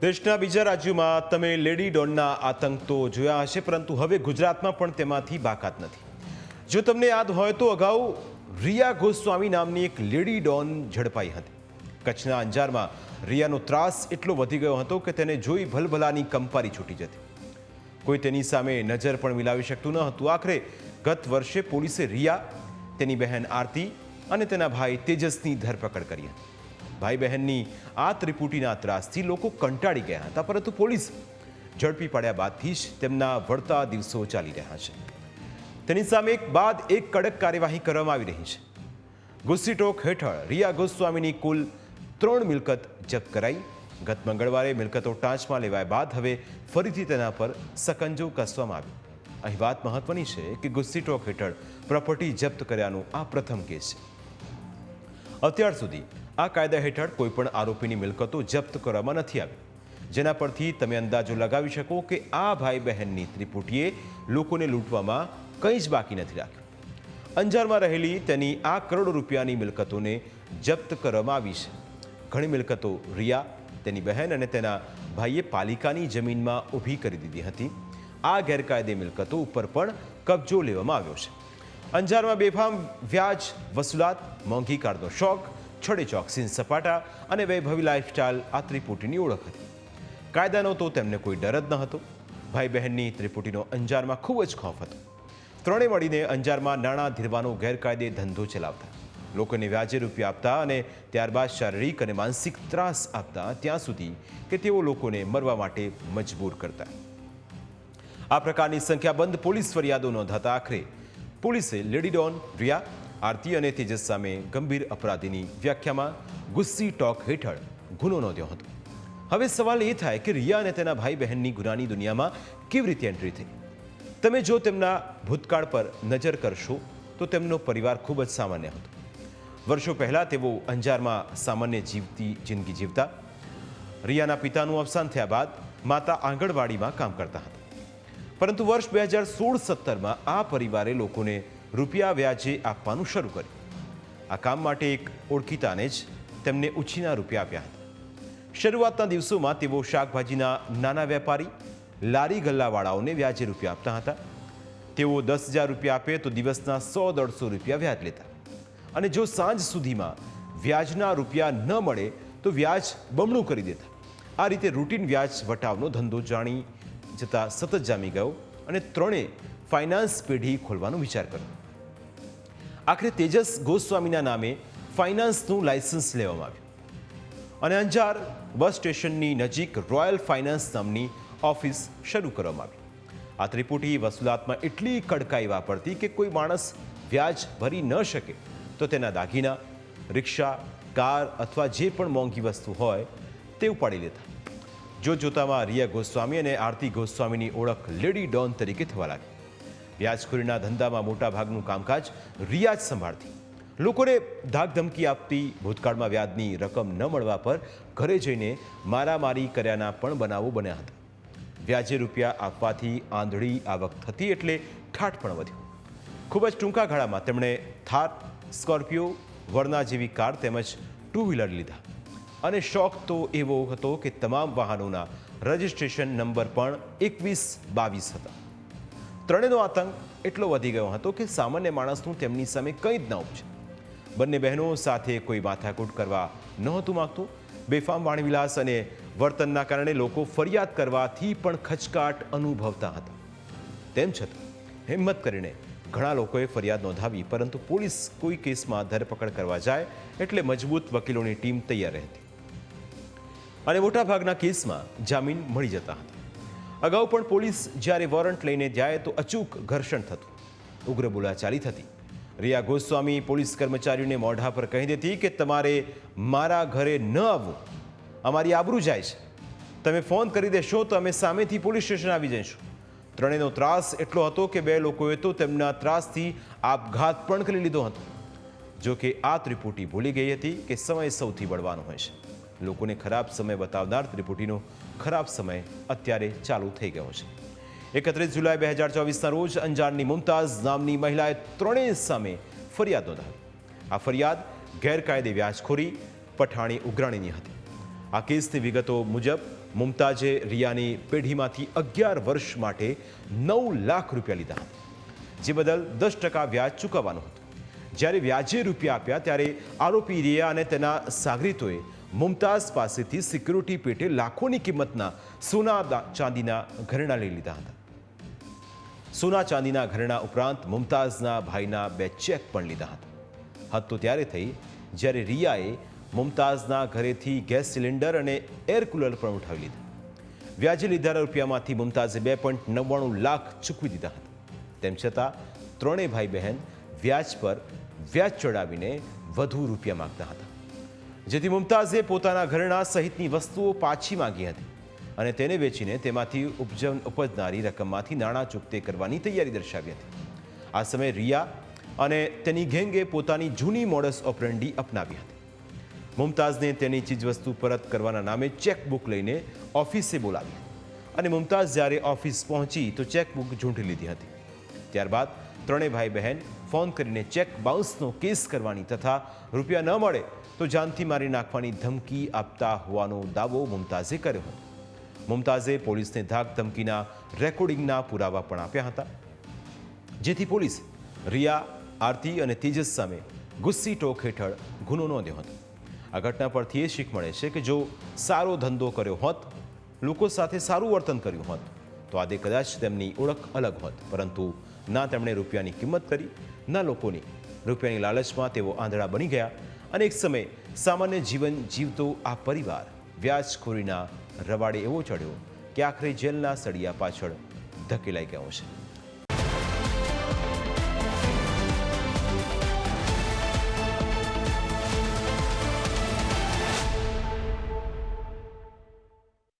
દેશના બીજા રાજ્યોમાં તમે લેડી ડોનના આતંક તો જોયા હશે, પરંતુ હવે ગુજરાતમાં પણ તેમાંથી બાકાત નથી. જો તમને યાદ હોય તો અગાઉ રિયા ગોસ્વામી નામની એક લેડી ડોન ઝડપાઈ હતી. કચ્છના અંજારમાં રિયાનો ત્રાસ એટલો વધી ગયો હતો કે તેને જોઈ ભલભલાની કંપારી છૂટી જતી. કોઈ તેની સામે નજર પણ મિલાવી શકતું ન હતું. આખરે ગત વર્ષે પોલીસે રિયા, તેની બહેન આરતી અને તેના ભાઈ તેજસની ધરપકડ કરી હતી. ભાઈ બહેનની આ ત્રિપુટીના ત્રાસથી લોકો કંટાળી ગયા હતા, પરંતુ પોલીસ ઝડપી પાડ્યા બાદથી જ તેમના વળતા દિવસો ચાલી રહ્યા છે. તેની સામે એક બાદ એક કડક કાર્યવાહી કરવામાં આવી રહી છે. ગુસ્સીટોક હેઠળ રિયા ગોસ્વામીની કુલ ત્રણ મિલકત જપ્ત કરાઈ. ગત મંગળવારે મિલકતો ટાંચમાં લેવાયા બાદ હવે ફરીથી તેના પર સકંજો કસવામાં આવ્યો. અહીં વાત મહત્વની છે કે ગુસ્સીટોક હેઠળ પ્રોપર્ટી જપ્ત કર્યાનો આ પ્રથમ કેસ છે. અત્યાર સુધી આ કાયદા હેઠળ કોઈપણ આરોપીની મિલકતો જપ્ત કરવામાં નથી આવી. જેના પરથી તમે અંદાજો લગાવી શકો કે આ ભાઈ બહેનની ત્રિપુટીએ લોકોને લૂંટવામાં કંઈ જ બાકી નથી રાખ્યું. અંજારમાં રહેલી તેની આ કરોડો રૂપિયાની મિલકતોને જપ્ત કરવામાં આવી છે. ઘણી મિલકતો રિયા, તેની બહેન અને તેના ભાઈએ પાલિકાની જમીનમાં ઊભી કરી દીધી હતી. આ ગેરકાયદે મિલકતો ઉપર પણ કબજો લેવામાં આવ્યો છે. અંજારમાં બેફામ વ્યાજ, વસૂલાત, મોંઘી કારનો શોખ, છડે ચોકસીન સપાટા અને વૈભવી લાઇફસ્ટાઇલ આ ત્રિપુટીની ઓળખ હતી. કાયદાનો તો તેમને કોઈ ડર જ ન હતો. ભાઈ બહેનની ત્રિપુટીનો અંજારમાં ખૂબ જ ખોફ હતો. ત્રણે મળીને અંજારમાં નાણાં ધીરવાનો ગેરકાયદે ધંધો ચલાવતા. લોકોને વ્યાજે રૂપિયા આપતા અને ત્યારબાદ શારીરિક અને માનસિક ત્રાસ આપતા ત્યાં સુધી કે તેઓ લોકોને મરવા માટે મજબૂર કરતા. આ પ્રકારની સંખ્યાબંધ પોલીસ ફરિયાદો નોંધાતા આખરે પોલીસે લેડી ડોન, રિયા, આરતી અને તેજસ સામે ગંભીર અપરાધીની વ્યાખ્યામાં ગુસ્સી ટોક હેઠળ ગુનો નોંધ્યો હતો. હવે સવાલ એ થાય કે રિયા અને તેના ભાઈ બહેનની ગુનાની દુનિયામાં કેવી રીતે એન્ટ્રી થઈ? તમે જો તેમના ભૂતકાળ પર નજર કરશો, તો તેમનો પરિવાર ખૂબ જ સામાન્ય હતો. વર્ષો પહેલાં તેઓ અંજારમાં સામાન્ય જીવતી જિંદગી જીવતા. રિયાના પિતાનું અવસાન થયા બાદ માતા આંગણવાડીમાં કામ કરતા હતા. પરંતુ વર્ષ બે હજાર સોળ સત્તરમાં આ પરિવારે લોકોને રૂપિયા વ્યાજે આપવાનું શરૂ કર્યું. આ કામ માટે એક ઓળખીતાને જ તેમને ઉછીના રૂપિયા આપ્યા હતા. શરૂઆતના દિવસોમાં તેઓ શાકભાજીના નાના વેપારી, લારી ગલ્લાવાળાઓને વ્યાજે રૂપિયા આપતા હતા. તેઓ દસ હજાર રૂપિયા આપે તો દિવસના સો દોઢસો રૂપિયા વ્યાજ લેતા. અને જો સાંજ સુધીમાં વ્યાજના રૂપિયા ન મળે તો વ્યાજ બમણું કરી દેતા. આ રીતે રૂટીન વ્યાજ વટાવનો ધંધો જાણી જતા સતત જામી ગયો અને ત્રણે ફાઇનાન્સ પેઢી ખોલવાનો વિચાર કર્યો. આખરે તેજસ ગોસ્વામીના નામે ફાઇનાન્સનું લાયસન્સ લેવામાં આવ્યું. અને અંજાર બસ સ્ટેશનની નજીક રોયલ ફાઇનાન્સ નામની ઓફિસ શરૂ કરવામાં આવી. આ ત્રિપુટી વસૂલાતમાં એટલી કડકાઈ વાપરતી કે કોઈ માણસ વ્યાજ ભરી ન શકે, તો તેના દાગીના, રિક્ષા, કાર અથવા જે પણ મોંઘી વસ્તુ હોય તે ઉપાડી લેતા. જો જોતામાં રિયા ગોસ્વામી અને આરતી ગોસ્વામીની ઓળખ લેડી ડોન તરીકે થવા લાગી. વ્યાજખોરીના ધંધામાં મોટાભાગનું કામકાજ રિયા જ સંભાળતી લોકોને ધાકધમકી આપતી ભૂતકાળમાં વ્યાજની રકમ ન મળવા પર ઘરે જઈને મારામારી કર્યાના પણ બનાવો બન્યા હતા. વ્યાજે રૂપિયા આપવાથી આંધળી આવક થતી એટલે ઠાઠ પણ વધ્યો. ખૂબ જ ટૂંકા ગાળામાં તેમણે થાર, સ્કોર્પિયો વરના જેવી કાર તેમજ ટુ વ્હીલર લીધા. અને શોખ તો એવો હતો કે તમામ વાહનોના રજિસ્ટ્રેશન નંબર પણ એકવીસ બાવીસ હતા. ત્રણેયનો આતંક એટલો વધી ગયો હતો કે સામાન્ય માણસનું તેમની સામે કંઈ જ ન ઉપજે. બંને બહેનો સાથે કોઈ માથાકૂટ કરવા નહોતું માગતું. બેફામ વાણીવિલાસ અને વર્તનના કારણે લોકો ફરિયાદ કરવાથી પણ ખચકાટ અનુભવતા હતા. તેમ છતાં હિંમત કરીને ઘણા લોકોએ ફરિયાદ નોંધાવી, પરંતુ પોલીસ કોઈ કેસમાં ધરપકડ કરવા જાય એટલે મજબૂત વકીલોની ટીમ તૈયાર રહેતી. અને મોટાભાગના કેસમાં જામીન મળી જતા હતા. અગાઉ પણ પોલીસ જ્યારે વોરંટ લઈને જાય તો અચૂક ઘર્ષણ થતું. ઉગ્ર બોલાચાલી થતી. રિયા ગોસ્વામી પોલીસ કર્મચારીઓને મોઢા પર કહી દેતી કે તમારે મારા ઘરે ન આવવું. અમારી આબરૂ જાય છે. તમે ફોન કરી દેશો તો અમે સામેથી પોલીસ સ્ટેશન આવી જઈશું. ત્રણેયનો ત્રાસ એટલો હતો કે બે લોકોએ તો તેમના ત્રાસથી આપઘાત પણ કરી લીધો હતો. જો કે આ ત્રિપુટી ભૂલી ગઈ હતી કે સમય સૌથી બળવાનો હોય છે. લોકોને ખરાબ સમય બતાવનાર ત્રિપુટીનો ખરાબ સમય અત્યારે ચાલુ થઈ ગયો છે. એકત્રીસ જુલાઈ બે હજાર ચોવીસના રોજ અંજારની મુમતાઝ નામની મહિલાએ ત્રણેય સામે ફરિયાદ નોંધાવી. આ ફરિયાદ ગેરકાયદે વ્યાજખોરી, પઠાણી ઉઘરાણીની હતી. આ કેસની વિગતો મુજબ મુમતાજે રિયાની પેઢીમાંથી અગિયાર વર્ષ માટે નવ લાખ રૂપિયા લીધા હતા, જે બદલ દસ ટકા વ્યાજ ચૂકવવાનું હતું. જ્યારે વ્યાજે રૂપિયા આપ્યા ત્યારે આરોપી રિયા અને તેના સાગરીતોએ મુમતાઝ પાસેથી સિક્યુરિટી પેટે લાખોની કિંમતના સોના ચાંદીના ઘરેણા લઈ લીધા હતા. સોના ચાંદીના ઘરેણા ઉપરાંત મુમતાઝના ભાઈના બે ચેક પણ લીધા હતા. હદ તો ત્યારે થઈ, જ્યારે રિયાએ મુમતાઝના ઘરેથી ગેસ સિલિન્ડર અને એર કુલર પણ ઉઠાવી લીધા. વ્યાજે લીધેલા રૂપિયામાંથી મુમતાઝે બે પોઈન્ટ નવ્વાણું લાખ ચૂકવી દીધા હતા. તેમ છતાં, ત્રણેય ભાઈ બહેન વ્યાજ પર વ્યાજ ચડાવીને વધુ રૂપિયા માગતા હતા. જેથી મુમતાઝે પોતાના ઘરેણા સહિતની વસ્તુઓ પાછી માંગી હતી અને તેને વેચીને તેમાંથી ઉપજન ઉપજનારી રકમમાંથી નાણાં ચૂકતે કરવાની તૈયારી દર્શાવી હતી. આ સમયે રિયા અને તેની ગેંગે પોતાની જૂની મોડસ ઓપરેન્ડી અપનાવી હતી. મુમતાઝને તેની ચીજવસ્તુ પરત કરવાના નામે ચેકબુક લઈને ઓફિસે બોલાવી. અને મુમતાઝ જ્યારે ઓફિસ પહોંચી તો ચેકબુક ઝૂંટી લીધી હતી. ત્યારબાદ ત્રણેય ભાઈ બહેન ફોન કરીને ચેક બાઉન્સનો કેસ કરવાની તથા રૂપિયા ન મળે તો જાનથી મારી નાખવાની ધમકી આપતા હોવાનો દાવો મુમતાઝે કર્યો હતો. મુમતાઝે પોલીસને ધાક ધમકીના રેકોર્ડિંગના પુરાવા પણ આપ્યા હતા. જેથી પોલીસ રિયા, આરતી અને તેજસ સામે ગુસ્સી ટોક હેઠળ ગુનો નોંધ્યો હતો. આ ઘટના પરથી એ શીખ મળે છે કે જો સારો ધંધો કર્યો હોત, લોકો સાથે સારું વર્તન કર્યું હોત તો આજે કદાચ તેમની ઓળખ અલગ હોત. પરંતુ ના તેમણે રૂપિયાની કિંમત કરી, ના લોકોની. રૂપિયાની લાલચમાં તેઓ આંધળા બની ગયા અને એક સમયે સામાન્ય જીવન જીવતો આ પરિવાર વ્યાજખોરીના રવાડે એવો ચડ્યો કે આખરે જેલના સળિયા પાછળ ધકેલાઈ ગયો છે.